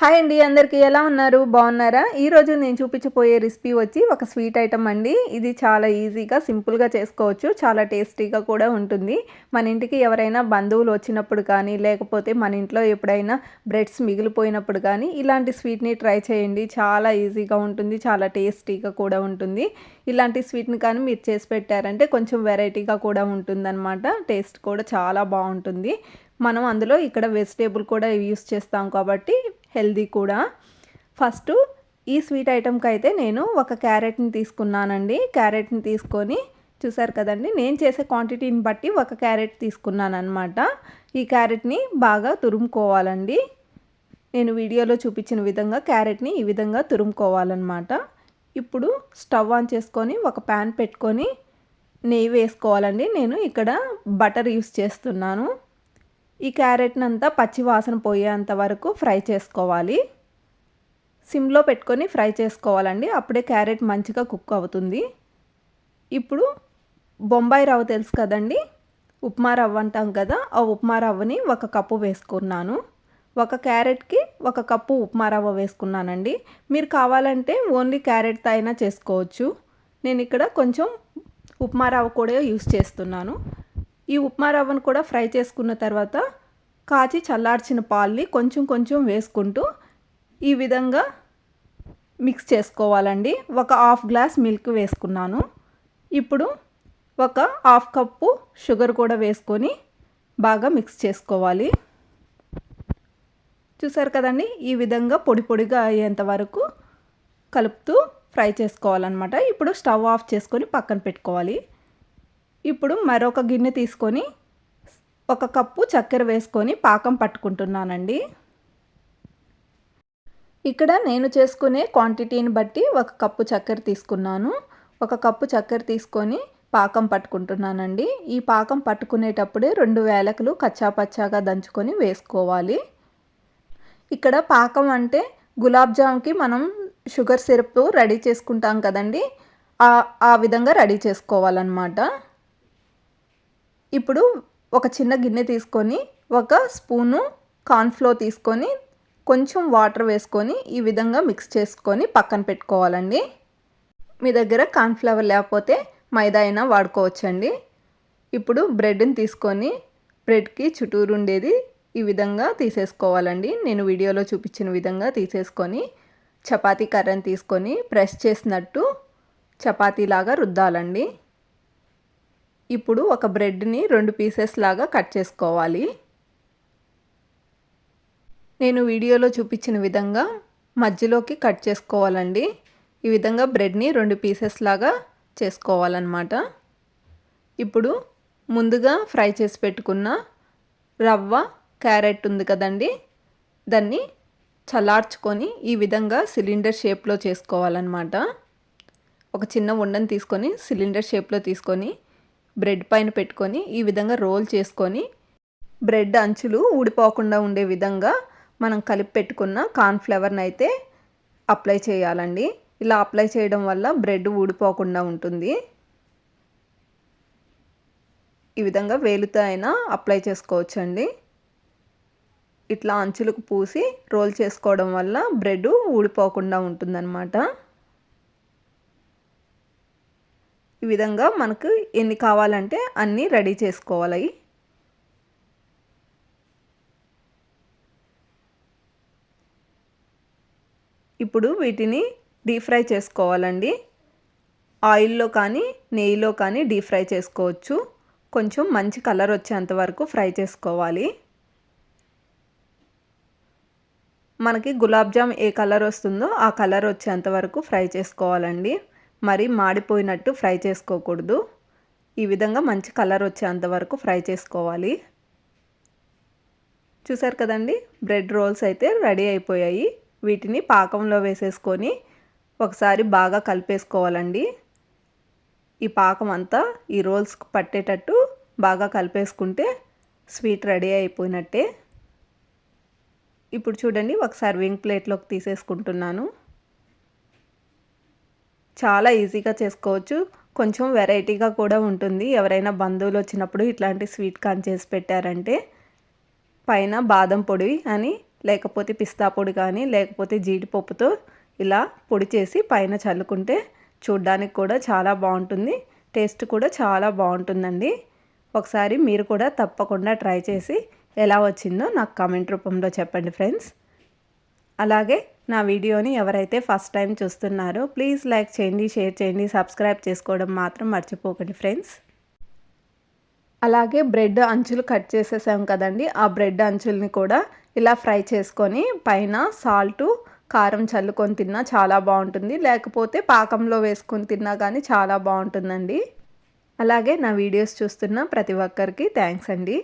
Hi అండి అందరికీ ఎలా ఉన్నారు? బాగున్నారా? ఈరోజు నేను చూపించబోయే రెసిపీ వచ్చి ఒక స్వీట్ ఐటమ్ అండి. ఇది చాలా ఈజీగా సింపుల్గా చేసుకోవచ్చు. చాలా టేస్టీగా కూడా ఉంటుంది. మన ఇంటికి ఎవరైనా బంధువులు వచ్చినప్పుడు కానీ లేకపోతే మన ఇంట్లో ఎప్పుడైనా బ్రెడ్స్ మిగిలిపోయినప్పుడు కానీ ఇలాంటి స్వీట్ని ట్రై చేయండి. చాలా ఈజీగా ఉంటుంది చాలా టేస్టీగా కూడా ఉంటుంది. ఇలాంటి స్వీట్ని కానీ మీరు చేసి పెట్టారంటే కొంచెం వెరైటీగా కూడా ఉంటుందన్నమాట. టేస్ట్ కూడా చాలా బాగుంటుంది. మనం అందులో ఇక్కడ వెజిటేబుల్ కూడా యూస్ చేస్తాం కాబట్టి హెల్దీ కూడా. ఫస్ట్ ఈ స్వీట్ ఐటెంకి అయితే నేను ఒక క్యారెట్ని తీసుకున్నానండి. క్యారెట్ని తీసుకొని చూసారు కదండి నేను చేసే క్వాంటిటీని బట్టి ఒక క్యారెట్ తీసుకున్నాను అనమాట ఈ క్యారెట్ని బాగా తురుముకోవాలండి. నేను వీడియోలో చూపించిన విధంగా క్యారెట్ని ఈ విధంగా తురుముకోవాలన్నమాట. ఇప్పుడు స్టవ్ ఆన్ చేసుకొని ఒక ప్యాన్ పెట్టుకొని నెయ్యి వేసుకోవాలండి. నేను ఇక్కడ బటర్ యూస్ చేస్తున్నాను. ఈ క్యారెట్ని అంతా పచ్చి వాసన పోయేంత వరకు ఫ్రై చేసుకోవాలి. సిమ్లో పెట్టుకొని ఫ్రై చేసుకోవాలండి. అప్పుడే క్యారెట్ మంచిగా కుక్ అవుతుంది. ఇప్పుడు బొంబాయి రవ్వ తెలుసు కదండి? ఉప్మా రవ్వ అంటాం కదా? ఆ ఉప్మా రవ్వని ఒక కప్పు వేసుకున్నాను. ఒక క్యారెట్కి ఒక కప్పు ఉప్మా రవ్వ వేసుకున్నానండి. మీరు కావాలంటే ఓన్లీ క్యారెట్తో అయినా చేసుకోవచ్చు. నేను ఇక్కడ కొంచెం ఉప్మా రవ్వ కూడా యూస్ చేస్తున్నాను. ఈ ఉప్మా రవ్వను కూడా ఫ్రై చేసుకున్న తర్వాత కాచి చల్లార్చిన పాల్ని కొంచెం కొంచెం వేసుకుంటూ ఈ విధంగా మిక్స్ చేసుకోవాలండి. ఒక హాఫ్ గ్లాస్ మిల్క్ వేసుకున్నాను. ఇప్పుడు ఒక హాఫ్ కప్పు షుగర్ కూడా వేసుకొని బాగా మిక్స్ చేసుకోవాలి. చూసారు కదండి? ఈ విధంగా పొడి పొడిగా అయ్యేంత వరకు కలుపుతూ ఫ్రై చేసుకోవాలన్నమాట. ఇప్పుడు స్టవ్ ఆఫ్ చేసుకొని పక్కన పెట్టుకోవాలి. ఇప్పుడు మరొక గిన్నె తీసుకొని ఒక కప్పు చక్కెర వేసుకొని పాకం పట్టుకుంటున్నానండి. ఇక్కడ నేను చేసుకునే క్వాంటిటీని బట్టి ఒక కప్పు చక్కెర తీసుకున్నాను. ఒక కప్పు చక్కెర తీసుకొని పాకం పట్టుకుంటున్నానండి. ఈ పాకం పట్టుకునేటప్పుడే రెండు వేలకులు కచ్చాపచ్చాగా దంచుకొని వేసుకోవాలి. ఇక్కడ పాకం అంటే గులాబ్ జామ్కి మనం షుగర్ సిరప్ రెడీ చేసుకుంటాం కదండి. ఆ విధంగా రెడీ చేసుకోవాలన్నమాట. ఇప్పుడు ఒక చిన్న గిన్నె తీసుకొని ఒక స్పూను కార్న్ఫ్లో తీసుకొని కొంచెం వాటర్ వేసుకొని ఈ విధంగా మిక్స్ చేసుకొని పక్కన పెట్టుకోవాలండి. మీ దగ్గర కార్న్ఫ్లవర్ లేకపోతే మైదా అయినా వాడుకోవచ్చండి. ఇప్పుడు బ్రెడ్ని తీసుకొని బ్రెడ్కి చుట్టూరు ఉండేది ఈ విధంగా తీసేసుకోవాలండి. నేను వీడియోలో చూపించిన విధంగా తీసేసుకొని చపాతీ కర్రని తీసుకొని ప్రెస్ చేసినట్టు చపాతీలాగా రుద్దాలండి. ఇప్పుడు ఒక బ్రెడ్ని రెండు పీసెస్ లాగా కట్ చేసుకోవాలి. నేను వీడియోలో చూపించిన విధంగా మధ్యలోకి కట్ చేసుకోవాలండి. ఈ విధంగా బ్రెడ్ని రెండు పీసెస్ లాగా చేసుకోవాలన్నమాట. ఇప్పుడు ముందుగా ఫ్రై చేసి పెట్టుకున్న రవ్వ క్యారెట్ ఉంది కదండి. దాన్ని చల్లార్చుకొని ఈ విధంగా సిలిండర్ షేప్లో చేసుకోవాలన్నమాట. ఒక చిన్న ఉండని తీసుకొని సిలిండర్ షేప్లో తీసుకొని బ్రెడ్ పైన పెట్టుకొని ఈ విధంగా రోల్ చేసుకొని బ్రెడ్ అంచులు ఊడిపోకుండా ఉండే విధంగా మనం కలిపి పెట్టుకున్న కార్న్ఫ్లవర్ని అయితే అప్లై చేయాలండి. ఇలా అప్లై చేయడం వల్ల బ్రెడ్ ఊడిపోకుండా ఉంటుంది. ఈ విధంగా వేలుతో అయినా అప్లై చేసుకోవచ్చండి. ఇట్లా అంచులకు పూసి రోల్ చేసుకోవడం వల్ల బ్రెడ్ ఊడిపోకుండా ఉంటుందన్నమాట. ఈ విధంగా మనకు ఎన్ని కావాలంటే అన్నీ రెడీ చేసుకోవాలి. ఇప్పుడు వీటిని డీప్ ఫ్రై చేసుకోవాలండి. ఆయిల్లో కానీ నెయ్యిలో కానీ డీప్ ఫ్రై చేసుకోవచ్చు. కొంచెం మంచి కలర్ వచ్చేంత వరకు ఫ్రై చేసుకోవాలి. మనకి గులాబ్ జామ్ ఏ కలర్ వస్తుందో ఆ కలర్ వచ్చేంత వరకు ఫ్రై చేసుకోవాలండి. మరి మాడిపోయినట్టు ఫ్రై చేసుకోకూడదు. ఈ విధంగా మంచి కలర్ వచ్చేంత వరకు ఫ్రై చేసుకోవాలి. చూసారు కదండి? బ్రెడ్ రోల్స్ అయితే రెడీ అయిపోయాయి. వీటిని పాకంలో వేసేసుకొని ఒకసారి బాగా కలిపేసుకోవాలండి. ఈ పాకం అంతా ఈ రోల్స్కి పట్టేటట్టు బాగా కలిపేసుకుంటే స్వీట్ రెడీ అయిపోయినట్టే. ఇప్పుడు చూడండి ఒక సర్వింగ్ ప్లేట్లోకి తీసేసుకుంటున్నాను. చాలా ఈజీగా చేసుకోవచ్చు. కొంచెం వెరైటీగా కూడా ఉంటుంది. ఎవరైనా బంధువులు వచ్చినప్పుడు ఇట్లాంటి స్వీట్ కాన్ చేసి పెట్టారంటే పైన బాదం పొడి అని లేకపోతే పిస్తా పొడి కానీ లేకపోతే జీడిపప్పుతో ఇలా పొడి చేసి పైన చల్లుకుంటే చూడ్డానికి కూడా చాలా బాగుంటుంది. టేస్ట్ కూడా చాలా బాగుంటుందండి. ఒకసారి మీరు కూడా తప్పకుండా ట్రై చేసి ఎలా వచ్చిందో నాకు కామెంట్ రూపంలో చెప్పండి ఫ్రెండ్స్. అలాగే నా వీడియోని ఎవరైతే ఫస్ట్ టైం చూస్తున్నారో ప్లీజ్ లైక్ చేయండి షేర్ చేయండి సబ్స్క్రైబ్ చేసుకోవడం మాత్రం మర్చిపోకండి ఫ్రెండ్స్. అలాగే బ్రెడ్ అంచులు కట్ చేసేసాం కదండి ఆ బ్రెడ్ అంచుల్ని కూడా ఇలా ఫ్రై చేసుకొని పైన సాల్టు కారం చల్లుకొని తిన్నా చాలా బాగుంటుంది. లేకపోతే పాకంలో వేసుకొని తిన్నా కానీ చాలా బాగుంటుందండి. అలాగే నా వీడియోస్ చూస్తున్న ప్రతి ఒక్కరికి థ్యాంక్స్ అండి.